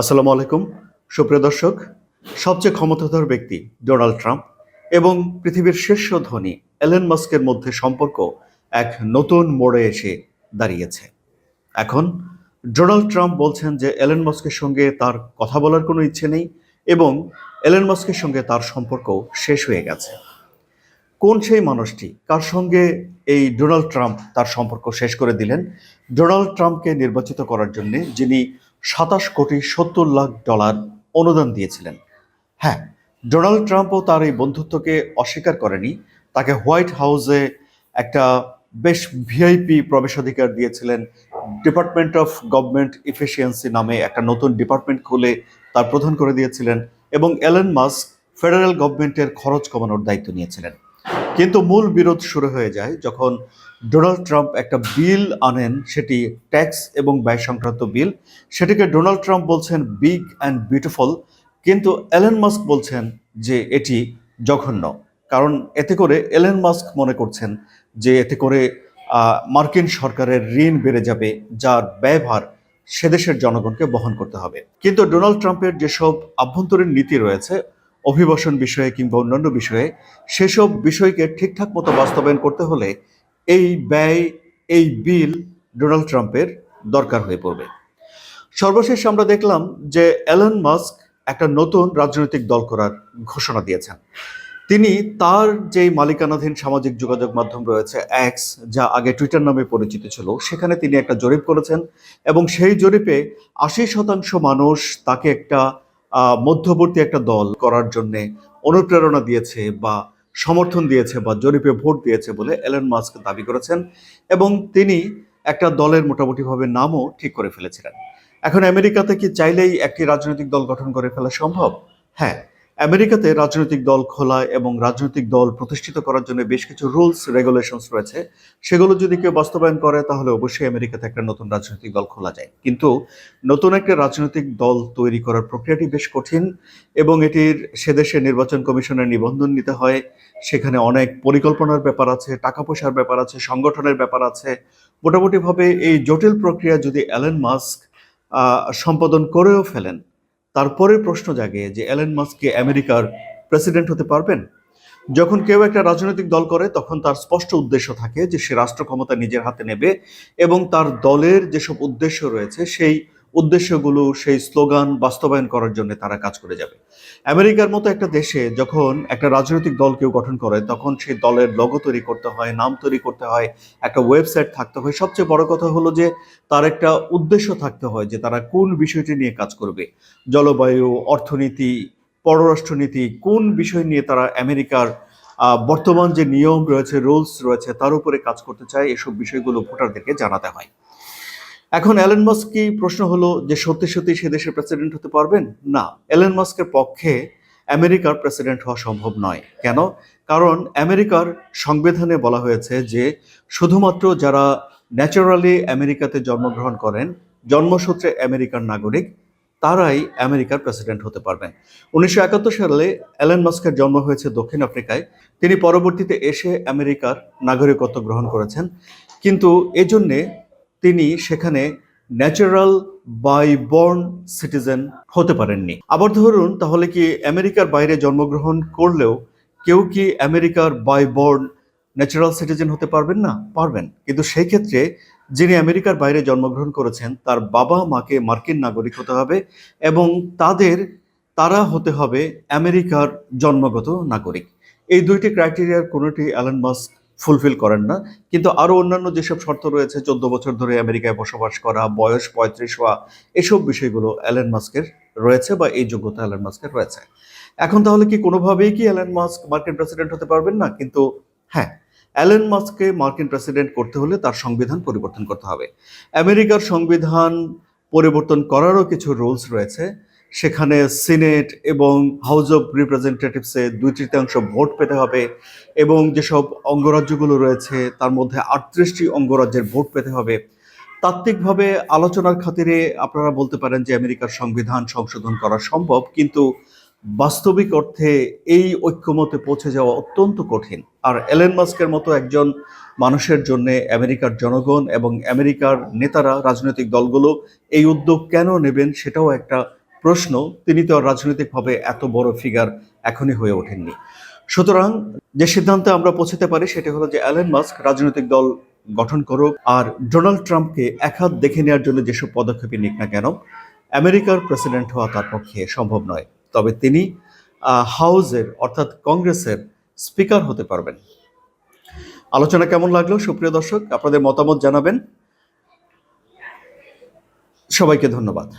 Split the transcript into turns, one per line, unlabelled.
আসসালামু আলাইকুম। সুপ্রিয় দর্শক, সবচেয়ে ক্ষমতাধর ব্যক্তি ডোনাল্ড ট্রাম্প এবং পৃথিবীর শীর্ষ ধনী এলেন মাস্কের মধ্যে সম্পর্ক এক নতুন মোড়ে এসে দাঁড়িয়েছে। এখন ডোনাল্ড ট্রাম্প বলছেন যে এলেন মাস্কের সঙ্গে তার কথা বলার কোনো ইচ্ছে নেই এবং এলেন মাস্কের সঙ্গে তার সম্পর্ক শেষ হয়ে গেছে। কোন সেই মানুষটি, কার সঙ্গে এই ডোনাল্ড ট্রাম্প তার সম্পর্ক শেষ করে দিলেন, ডোনাল্ড ট্রাম্পকে নির্বাচিত করার জন্য যিনি সাতাশ কোটি সত্তর লাখ ডলার অনুদান দিয়েছিলেন। হ্যাঁ ডোনাল্ড ট্রাম্পও তার এই বন্ধুত্বকে অস্বীকার করেনি। তাকে হোয়াইট হাউসে একটা বেশ ভিআইপি প্রবেশাধিকার দিয়েছিলেন। ডিপার্টমেন্ট অফ গভর্নমেন্ট ইফিসিয়েন্সি নামে একটা নতুন ডিপার্টমেন্ট খুলে তার প্রধান করে দিয়েছিলেন এবং এলেন মাস্ক ফেডারেল গভর্নমেন্টের খরচ কমানোর দায়িত্ব নিয়েছিলেন। কিন্তু মূল বিরোধ শুরু হয়ে যায় যখন ডোনাল্ড ট্রাম্প একটা বিল আনেন, সেটি ট্যাক্স এবং ব্যয় সংক্রান্ত বিল। সেটিকে ডোনাল্ড ট্রাম্প বলছেন বিগ অ্যান্ড বিউটিফুল, কিন্তু এলেন মাস্ক বলছেন যে এটি জঘন্য। কারণ এতে করে এলেন মাস্ক মনে করছেন যে এতে করে মার্কিন সরকারের ঋণ বেড়ে যাবে, যার ব্যয়ভার সে দেশের জনগণকে বহন করতে হবে। কিন্তু ডোনাল্ড ট্রাম্পের যেসব আভ্যন্তরীণ নীতি রয়েছে অভিবাসন বিষয়ে কিংবা অন্যান্য বিষয়ে সেসব বিষয়কে ঠিকঠাক মতো বাস্তবায়ন করতে হলে এই ব্যয়, এই বিল ডোনাল্ড ট্রাম্পের দরকার হয়ে পড়বে। সর্বশেষ আমরা দেখলাম যে অ্যালন মাস্ক একটা নতুন রাজনৈতিক দল করার ঘোষণা দিয়েছেন। তিনি তার যেই মালিকানাধীন সামাজিক যোগাযোগ মাধ্যম রয়েছে অ্যাক্স যা আগে টুইটার নামে পরিচিত ছিল, সেখানে তিনি একটা জরিপ করেছেন এবং সেই জরিপে আশি শতাংশ মানুষ তাকে একটা মধ্যবর্তী একটা দল করার জন্য অনুপ্রেরণা দিয়েছে বা সমর্থন দিয়েছে বা জরিপে ভোট দিয়েছে বলে এলেন মাস্ক দাবি করেছেন এবং তিনি একটা দলের মোটামুটিভাবে নামও ঠিক করে ফেলেছিলেন। এখন আমেরিকাতে কি চাইলেই একটি রাজনৈতিক দল গঠন করে ফেলা সম্ভব? হ্যাঁ আমেরিকাতে রাজনৈতিক দল খোলা এবং রাজনৈতিক দল প্রতিষ্ঠিত করার জন্য বেশ কিছু রুলস, রেগুলেশনস রয়েছে। সেগুলো যদি কেউ বাস্তবায়ন করে, তাহলে অবশ্যই আমেরিকাতে একটা নতুন রাজনৈতিক দল খোলা যায়। কিন্তু নতুন একটা রাজনৈতিক দল তৈরি করার প্রক্রিয়াটি বেশ কঠিন এবং এটির সে দেশে নির্বাচন কমিশনের নিবন্ধন নিতে হয়। সেখানে অনেক পরিকল্পনার ব্যাপার আছে, টাকা পয়সার ব্যাপার আছে, সংগঠনের ব্যাপার আছে। মোটামুটিভাবে এই জটিল প্রক্রিয়া যদি অ্যালেন মাস্ক সম্পাদন করেও ফেলেন তারপরে প্রশ্ন জাগে যে অ্যালেন মাস্ককে আমেরিকার প্রেসিডেন্ট হতে পারবেন? যখন কেউ একটা রাজনৈতিক দল করে, তখন তার স্পষ্ট উদ্দেশ্য থাকে যে সে রাষ্ট্র ক্ষমতা নিজের হাতে নেবে এবং তার দলের যেসব উদ্দেশ্য রয়েছে, সেই উদ্দেশ্যগুলো সেই স্লোগান বাস্তবায়ন করার জন্য তারা কাজ করে যাবে। আমেরিকার মতো একটা দেশে যখন একটা রাজনৈতিক দল কেউ গঠন করে, তখন সেই দলের লগো তৈরি করতে হয়, নাম তৈরি করতে হয়, একটা ওয়েবসাইট থাকতে হয়। সবচেয়ে বড় কথা হলো যে, তার একটা উদ্দেশ্য থাকতে হয় যে তারা কোন বিষয়টি নিয়ে কাজ করবে। জলবায়ু, অর্থনীতি, পররাষ্ট্রনীতি, কোন বিষয় নিয়ে তারা আমেরিকার বর্তমান যে নিয়ম রয়েছে রুলস রয়েছে, তার উপরে কাজ করতে চায়, এসব বিষয়গুলো ভোটারদেরকে জানাতে হয়। এখন অ্যালেন মাস্ক প্রশ্ন হলো যে সত্যি সত্যি সে দেশের প্রেসিডেন্ট হতে পারবেন? না। অ্যালেন মাস্কের পক্ষে আমেরিকার প্রেসিডেন্ট হওয়া সম্ভব নয়। কেন? কারণ আমেরিকার সংবিধানে বলা হয়েছে যে শুধুমাত্র যারা ন্যাচারালি আমেরিকাতে জন্মগ্রহণ করেন, জন্মসূত্রে আমেরিকার নাগরিক, তারাই আমেরিকার প্রেসিডেন্ট হতে পারবেন। উনিশশো একাত্তর সালে অ্যালেন মাস্কের জন্ম হয়েছে দক্ষিণ আফ্রিকায়। তিনি পরবর্তীতে এসে আমেরিকার নাগরিকত্ব গ্রহণ করেছেন। কিন্তু এজন্যে তিনি সেখানে ন্যাচারাল বাই বর্ন সিটিজেন হতে পারেননি। আবার ধরুন, তাহলে কি আমেরিকার বাইরে জন্মগ্রহণ করলেও কেউ কি আমেরিকার বাই বর্ন ন্যাচারাল সিটিজেন হতে পারবেন না? পারবেন। কিন্তু সেই ক্ষেত্রে যিনি আমেরিকার বাইরে জন্মগ্রহণ করেছেন, তার বাবা মাকে মার্কিন নাগরিক হতে হবে এবং তাদের, তারা হতে হবে আমেরিকার জন্মগত নাগরিক। এই দুইটি ক্রাইটেরিয়ার কোনোটি অ্যালান মাস্ক ফুলফিল করেন না। কিন্তু আরও অন্যান্য যেসব শর্ত রয়েছে, চোদ্দ বছর ধরে আমেরিকায় বসবাস করা, বয়স পঁয়ত্রিশ হওয়া, এসব বিষয়গুলো অ্যালেন মাস্কের রয়েছে বা এই যোগ্যতা অ্যালেন মাস্কের রয়েছে। এখন তাহলে কি কোনোভাবেই কি অ্যালেন মাস্ক মার্কিন প্রেসিডেন্ট হতে পারবেন না? কিন্তু হ্যাঁ অ্যালেন মাস্ককে মার্কিন প্রেসিডেন্ট করতে হলে তার সংবিধান পরিবর্তন করতে হবে। আমেরিকার সংবিধান পরিবর্তন করারও কিছু রুলস রয়েছে। সেখানে সিনেট এবং হাউস অব রিপ্রেজেন্টেটিভসে দুই তৃতীয়াংশ ভোট পেতে হবে এবং যেসব অঙ্গরাজ্যগুলো রয়েছে, তার মধ্যে আটত্রিশটি অঙ্গরাজ্যের ভোট পেতে হবে। তাত্ত্বিকভাবে আলোচনার খাতিরে আপনারা বলতে পারেন যে আমেরিকার সংবিধান সংশোধন করা সম্ভব, কিন্তু বাস্তবিক অর্থে এই ঐক্যমতে পৌঁছে যাওয়া অত্যন্ত কঠিন। আর এলেন মাস্কের মতো একজন মানুষের জন্য আমেরিকার জনগণ এবং আমেরিকার নেতারা, রাজনৈতিক দলগুলো এই উদ্যোগ কেন নেবেন সেটাও একটা প্রশ্ন তিনি তো রাজনৈতিকভাবে এত বড় ফিগার এখনই হয়ে ওঠেননি। সুতরাং যে সিদ্ধান্তে আমরা পৌঁছতে পারি সেটা হলো যে অ্যালেন মাস্ক রাজনৈতিক দল গঠন করুক আর ডোনাল্ড ট্রাম্পকে এক হাত দেখে নেওয়ার জন্য যেসব পদক্ষেপই নিক না কেন আমেরিকার প্রেসিডেন্ট হওয়া তার পক্ষে সম্ভব নয়। তবে তিনি আহ, হাউসের অর্থাৎ কংগ্রেসের স্পিকার হতে পারবেন। আলোচনা কেমন লাগল? সুপ্রিয় দর্শক আপনাদের মতামত জানাবেন। সবাইকে ধন্যবাদ।